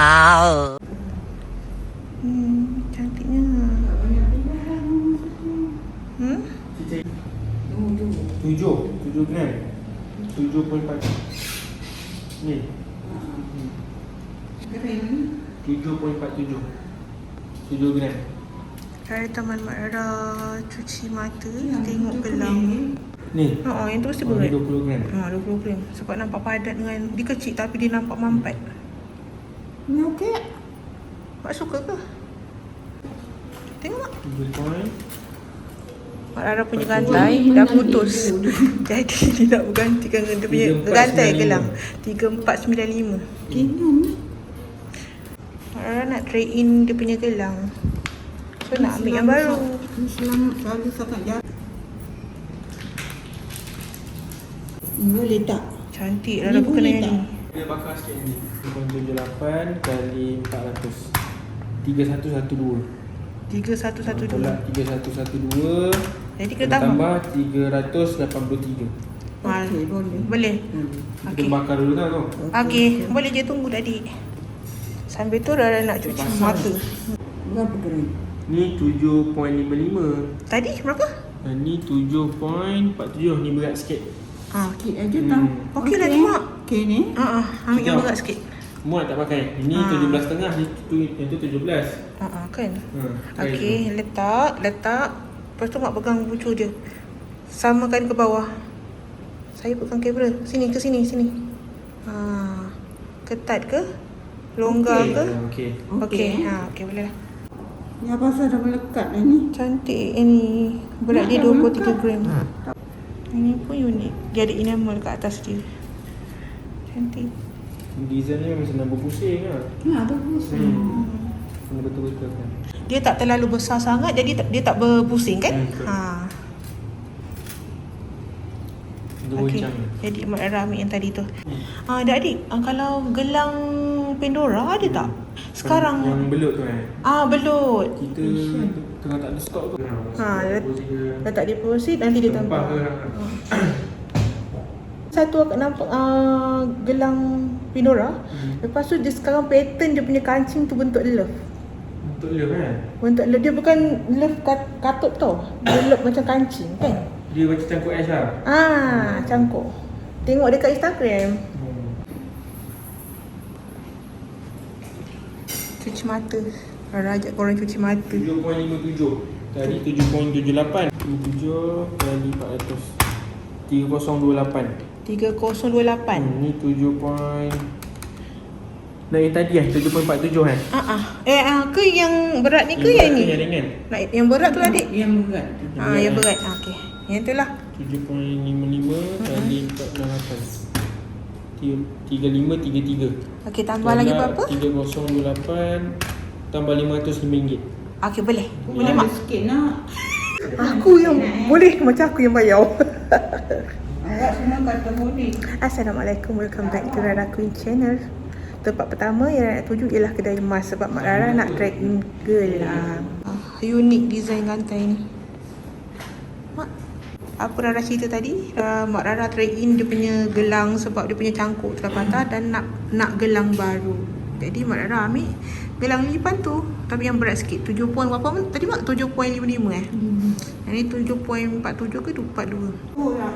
Wow. Hmm, cantiknya. Hmm? Tujuh, tujuh gram. Tujuh point empat. Ni. Tujuh point empat tujuh. Tujuh gram. Dari Taman Mak Rara cuci mata, tengok gelang. Ni. Oh, yang tu mesti Oh, berat. 20 gram. Ha, 20 gram. Sebab nampak padat dengan dia kecil tapi dia nampak mampat. Ni okey. Mak suka ke? Tengok mak. Rara punya gantai dah putus. Jadi dia nak bergantikan dia punya 3495. gantai gelang. 3495. Kenyang ni. Mak Rara nak trade in dia punya gelang. So nak ambil yang baru. Ni selamat selalu sangat jahat. Ni boleh tak? Cantik Ni Rara pun yang tak? ni. Dia bakar sikit ni. 2.78 kali 400. 3112. 3112. Tolak 3112. Jadi Kena tambah. tambah 383. Ha, Okey, boleh. boleh. Kita Okey. bakar dulu tau tu. Okey, boleh je tunggu tadi. Sambil tu Rara nak cuci Pasal. mata. Berapa gram? Ni 7.55. Tadi berapa? Ni 7.47. Ni berat sikit. Ah, Sikit aja Hmm. tau. Okey lah ni, Mak. Okey ni. ah, ah, ambil yang Sekejap. berat sikit. Muat tak pakai. Ini Ah. 17.5. Ni tu, yang tu 17. Ah, ah, kan. Ha, try Okey, letak, letak. Lepas tu mak pegang pucuk dia. Samakan ke bawah. Saya pegang kamera. Sini ke sini, sini. Ha. Ketat ke? Longgar Okey. ke? Okey. Okey, Okey. ha, okey boleh lah. Ni apa pasal dah melekat dah ni? Cantik ini. Berat dia Dah 23 melekat. gram. Ini pun unik. Dia ada enamel kat atas dia. Cantik. Design ni memang senang berpusing lah. Ha, bagus. Hmm. Kena betul-betul kan. Dia tak terlalu besar sangat jadi tak, dia tak berpusing kan? Hmm, ha. Okey. jam. Jadi Mak ambil yang tadi tu. Hmm. Ah, dah adik, ah, kalau gelang Pandora ada tak? Sekarang Yang belut tu eh. ah belut. Kita tengah tak ada stok tu. Ha, let, letak deposit nanti dia tambah. Satu akak nampak ah, gelang Pandora. Hmm. Lepas tu dia sekarang pattern dia punya kancing tu bentuk love. Untuk love kan? Bentuk love dia bukan love kat, katut tau. Dia love macam kancing kan? Dia macam cangkuk ais lah. Ah, cangkuk. Tengok dekat Instagram. Hmm. Cuci mata. Rara ajak korang cuci mata. 7.57 Tadi 7.78 7 kali 400 3028 3028. hmm, Ni 7 point Nak yang tadi lah 7.47 kan Ah ah. Eh ah ke yang berat ni ke yang Yang berat ni? tu Yang ringan Nak yang berat tu adik. Yang berat. Ah yang berat. Ah okey. Yang tu lah. 7.55 kali 468 3533 Okey tambah lagi berapa? 3028 Tambah RM505 Okey boleh. Boleh mak. sikit nak. Aku yang boleh macam aku yang bayar. Awak semua kata boleh. Assalamualaikum. Welcome back to Rara Queen Channel. Tempat pertama yang Rara nak tuju ialah kedai emas sebab Mak Rara nak track in gelang. Ah, unik design gantai ni. Mak, apa Rara cerita tadi? Uh, Mak Rara trade in dia punya gelang sebab dia punya cangkuk telah patah dan nak nak gelang baru. Jadi Mak Rara ambil gelang lipan tu tapi yang berat sikit. 7 point berapa tadi Mak? 7.55 eh. Hmm. Yang ni 7.47 ke 42? Oh lah.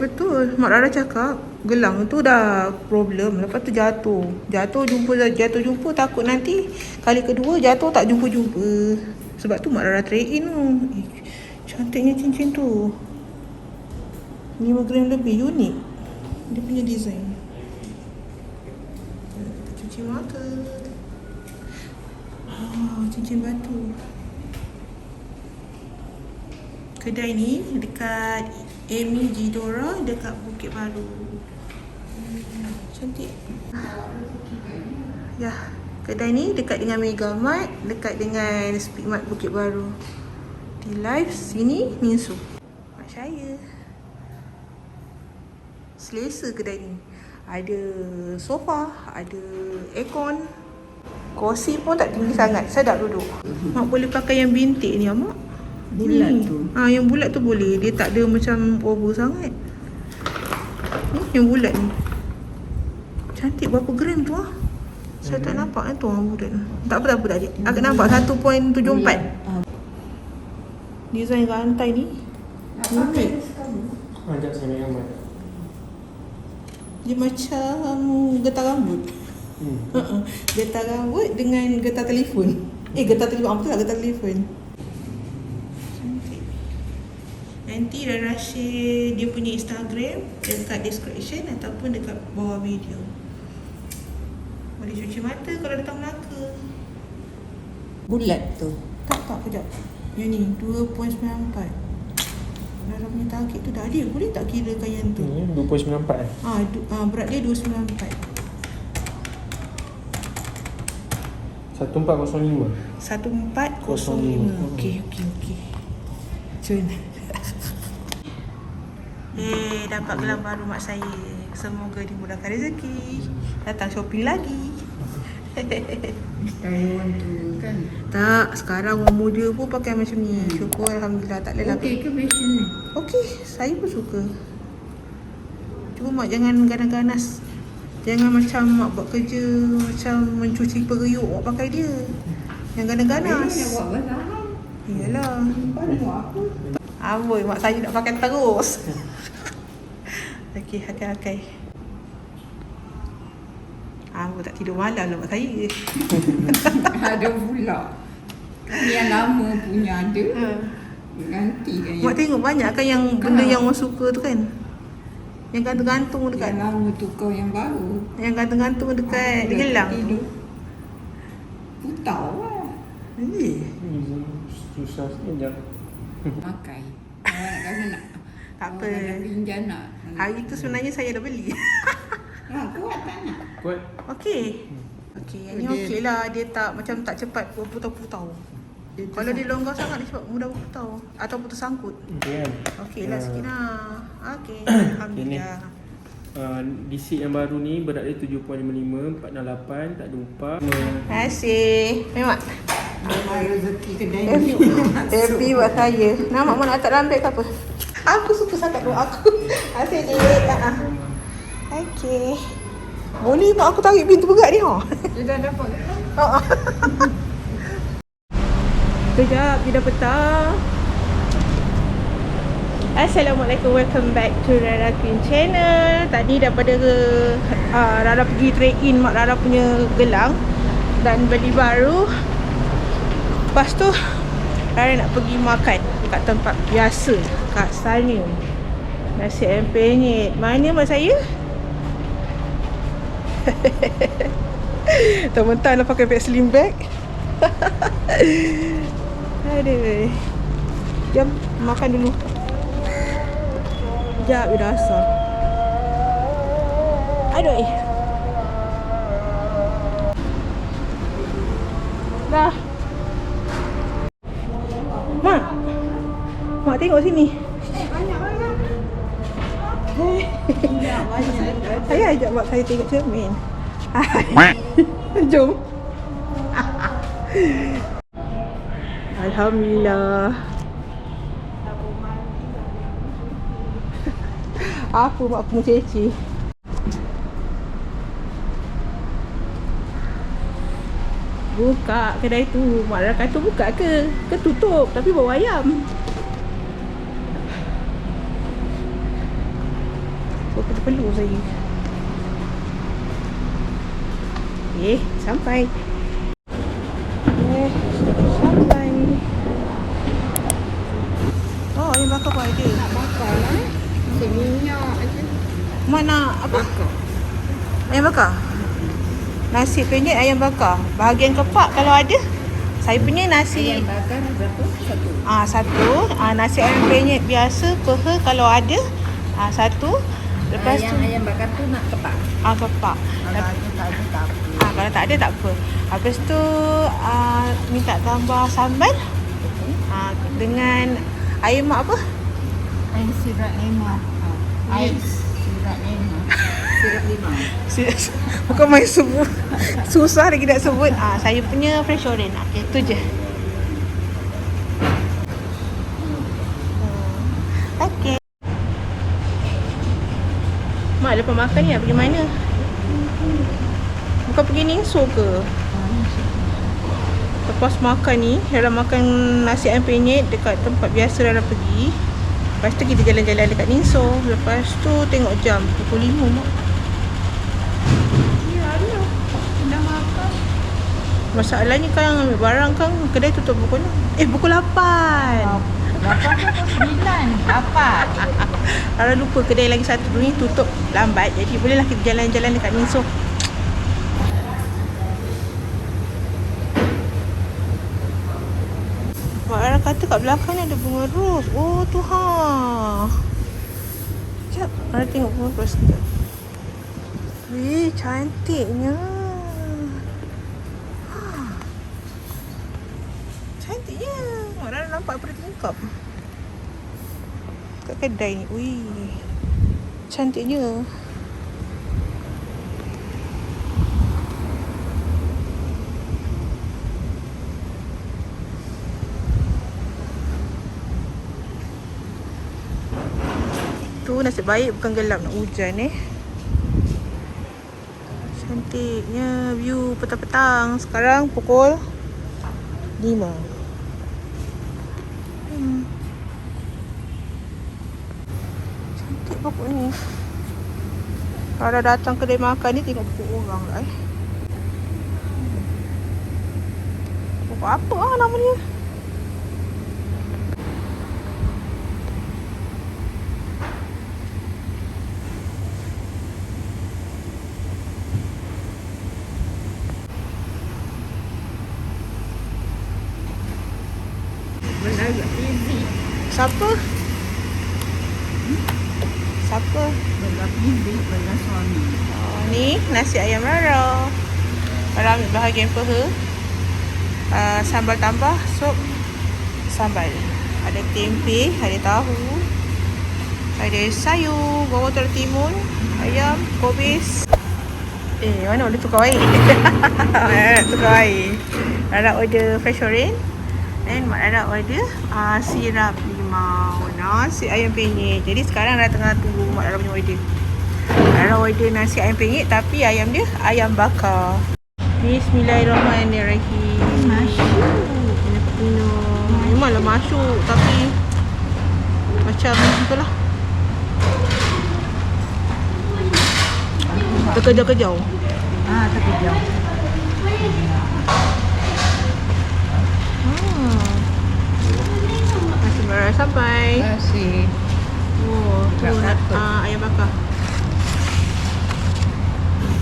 Betul. Mak Rara cakap gelang tu dah problem. Lepas tu jatuh. Jatuh jumpa jatuh jumpa takut nanti kali kedua jatuh tak jumpa-jumpa. Sebab tu Mak Rara trade in tu. Eh, cantiknya cincin tu. 5 gram lebih unik. Dia punya design. Cuci mata. Oh, cincin batu. Kedai ni dekat Amy Gidora dekat Bukit Baru. Hmm, cantik. Ya, kedai ni dekat dengan Mega Mart, dekat dengan Speedmart Bukit Baru. Di live sini Minsu. Mak saya. Selesa kedai ni. Ada sofa, ada aircon. Kursi pun tak tinggi sangat, sedap duduk. Mak boleh pakai yang bintik ni, mak. Bulat Ni. tu. Ah, yang bulat tu boleh. Dia tak ada macam over sangat. Ni yang bulat ni. Cantik berapa gram tu ah? Saya tak nampak eh tu ah budak. Tak apa tak apa tak adik. Aku nampak 1.74. Ah, Design rantai ni. Unik. Ajak saya ambil gambar. Dia macam getah rambut. Hmm. Uh-uh. Getah rambut dengan getah telefon. Eh getah telefon. Apa tu lah getah telefon. Nanti Rara share dia punya Instagram dekat description ataupun dekat bawah video. Boleh cuci mata kalau datang Melaka. Bulat tu. Tak tak kejap. Yang ni 2.94. Rara punya target tu dah ada. Boleh tak kirakan yang tu? Ni 2.94 eh. Ah, du, ah berat dia 294. 1405. 1405. Okey, okey, okey. Cun. Eh, dapat gelang baru mak saya. Semoga dimudahkan rezeki. Datang shopping lagi. Taiwan tu kan. tak, sekarang orang muda pun pakai macam ni. Syukur Alhamdulillah. Tak adalah. Okey ke fashion ni? Okey, saya pun suka. Cuma mak jangan ganas-ganas. Jangan macam mak buat kerja macam mencuci periuk mak pakai dia. Yang ganas-ganas. Iyalah. Baru apa? Mak saya nak pakai terus. Okey, hakai-hakai. Amboi tak tidur malam lah mak saya. Ada pula. Kan yang lama punya ada. Ha. Ganti kan Mak tengok banyak kan yang benda yang orang suka tu kan. Yang gantung-gantung dekat Yang lama tu kau yang baru. yang gantung-gantung dekat Aku di dah gelang tu. tidur. Putau lah. Eh. Hmm, Susah sekejap. Pakai. Awak nak nak. Tak apa. Awak Ada pinjam nak. Hari tu sebenarnya saya dah beli. Ha, kuat tak nak? Kuat. Okey. Okey, yang ni Dia- okey lah. Dia tak macam tak cepat berputau-putau. Kalau dia longgar sangat dia cepat mudah berputau atau putus sangkut. Okey kan. Okey lah Ah. Sakina. Okey, alhamdulillah. Uh, DC yang baru ni berat dia 7.55, 468, tak ada upah. Terima kasih. Memang Memang rezeki kedai happy, ni. happy buat saya. Nama mak nak tak lambat ke apa? Aku suka sangat doa aku. Terima kasih dik. Ha. Okey. Boleh mak aku tarik pintu berat ni ha. Dia dah dapat. Ha. Kejap, dia dah petang. Assalamualaikum, welcome back to Rara Queen Channel Tadi daripada uh, Rara pergi trade in mak Rara punya gelang Dan beli baru Lepas tu Rara nak pergi makan kat tempat biasa Kat sana Nasi ayam penyet. Mana mak saya? Mentang-mentang dah pakai bag slim bag. Aduh. Jom makan dulu. Sekejap dia dah asal. Aduh eh. Dah. Mak. Mak tengok sini Saya ajak mak saya tengok cermin. Jom. Alhamdulillah. Apa mak aku ceci. Buka kedai tu. Mak dah kata buka ke? Ke tutup Tapi bawa ayam. Kita perlu saya Eh sampai Eh sampai Oh ayam bakar pun ada Nak bakar lah. Seminyak aja. Mana apa? Bakar. Ayam bakar? Nasi penyet ayam bakar. Bahagian kepak kalau ada. Saya punya nasi Ayam bakar berapa? Satu. ah satu, ah nasi ayam penyet biasa peha kalau ada. Ah satu. Lepas ayam, tu ayam bakar tu nak kepak. ah kepak. Kalau ada tak ada tak apa. Ah kalau tak ada tak apa. Habis tu ah minta tambah sambal. Ah dengan air mak apa? Air sirap lemon. Air sirap lemon. Sirap limau. Si- Bukan main sebut Susah lagi nak sebut ah, Saya punya fresh orange okay, Itu je. Okay Mak lepas makan ni nak pergi mana? Bukan pergi Ningso ke? Lepas makan ni, dalam makan nasi ayam penyet dekat tempat biasa dalam pergi. Lepas tu kita jalan-jalan dekat Ningso. Lepas tu tengok jam pukul 5 mak. Ya Allah. Dah makan. Masalahnya kan ambil barang kan kedai tutup pukul 6. Eh pukul 8. Lapan pukul sembilan. Dapat. Kalau lupa kedai lagi satu tu ni tutup lambat. Jadi bolehlah kita jalan-jalan dekat Ningso. Mak Ara kata kat belakang ni ada bunga ros. Oh tu ha. Sekejap. Ara tengok bunga ros sekejap. Weh cantiknya. Ha. Cantiknya. Ara nampak daripada tingkap. Kat kedai ni. Wih. Cantiknya. Tu nasib baik bukan gelap nak hujan eh. Cantiknya view petang-petang. Sekarang pukul 5. Hmm. Cantik pokok ni. Kalau dah datang kedai makan ni tengok pokok orang lah eh. Pokok apa ah nama busy. Siapa? Siapa? Benar suami. Oh, ni nasi ayam rara. Kalau ambil bahagian peha. Uh, sambal tambah, sup, sambal. Ada tempe, ada tahu. Ada sayur, bawang telur timun, ayam, kobis. Eh, mana order tukar air? Nak tukar air? Rara order fresh orange. And Mak Rara order uh, sirap limau, nasi ayam penyet. Jadi sekarang Rara tengah tunggu Mak Rara punya order. Rara order nasi ayam penyet tapi ayam dia ayam bakar. Bismillahirrahmanirrahim. Masuk. Kena minum. Memanglah masuk tapi macam itulah. Terkejau-kejau. Ah, terkejau. Hmm. Sampai. Terima kasih. Oh, tu Tak na- takut. uh, ayam bakar.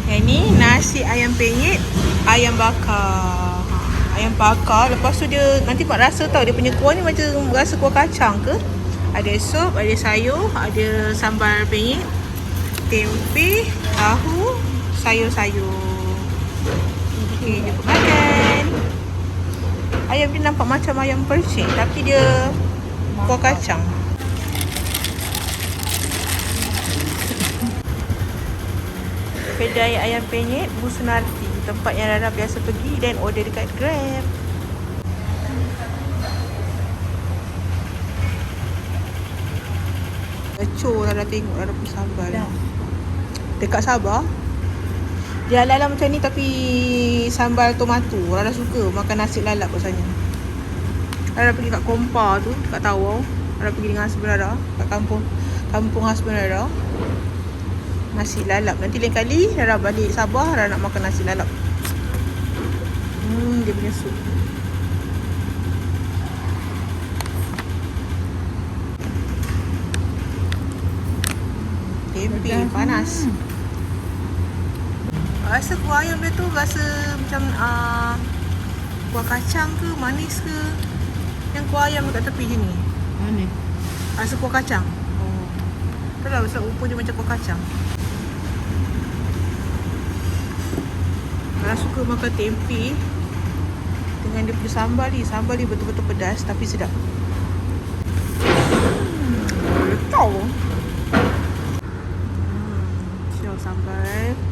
Yang ni nasi ayam penyet, ayam bakar. Ha, ayam bakar. Lepas tu dia nanti mak rasa tau dia punya kuah ni macam rasa kuah kacang ke? Ada sup, ada sayur, ada sambal penyet, tempe, tahu, sayur-sayur. Okey, jumpa makan. Ayam dia nampak macam ayam percik tapi dia kuah kacang. Kedai ayam penyet Bu Sunarti Tempat yang Rara biasa pergi Dan order dekat Grab. Kecoh Rara tengok Rara pun sambal. Dah. Dekat Sabah Dia ala-ala macam ni tapi Sambal tomato. Rara suka makan nasi lalap rasanya Rara pergi kat Kompa tu Kat Tawau. Rara pergi dengan husband Rara Kat kampung Kampung husband Rara. Nasi lalap. Nanti lain kali Rara balik Sabah Rara nak makan nasi lalap. Hmm dia punya sup Tempe panas. Hmm. Rasa kuah ayam dia tu rasa macam uh, kuah kacang ke manis ke Yang kuah ayam dekat tepi je ni Mana? Rasa kuah kacang. Oh. Tak tahu rasa rupa dia macam kuah kacang. Kalau suka makan tempe Dengan dia punya sambal ni. Sambal ni betul-betul pedas tapi sedap. Hmm Tahu Hmm Siap sambal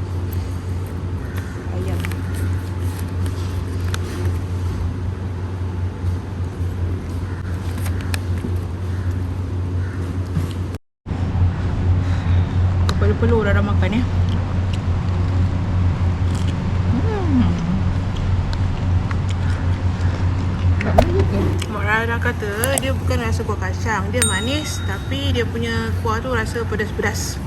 kepala peluh orang makan ya. Hmm. Orang kata dia bukan rasa kuah kacang. Dia manis tapi dia punya kuah tu rasa pedas-pedas.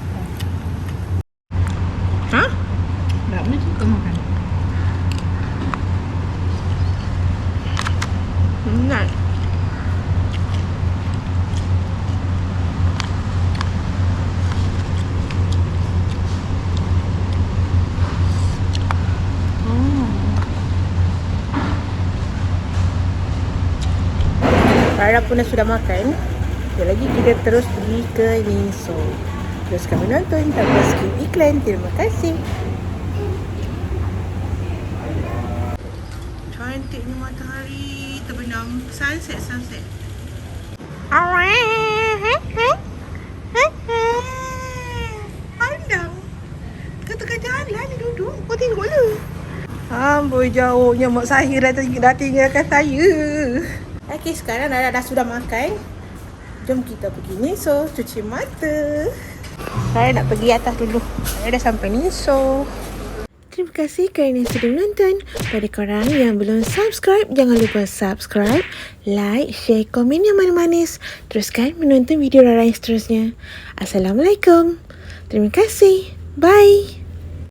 Pun dah sudah makan. Sekejap lagi kita terus pergi ke Niso. Teruskan menonton tanpa skip iklan. Terima kasih. Cantiknya matahari terbenam. Sunset, sunset. Pandang. Ke tengah jalan ni duduk. Kau tengok le. Amboi jauhnya mak saya dah, ting- dah tinggalkan saya. Okey, sekarang Nara dah sudah makan. Jom kita pergi Niso cuci mata. Saya nak pergi atas dulu. Saya dah sampai Niso. Terima kasih kerana sudah menonton. Pada korang yang belum subscribe, jangan lupa subscribe, like, share, komen yang manis-manis. Teruskan menonton video Rara yang seterusnya. Assalamualaikum. Terima kasih. Bye.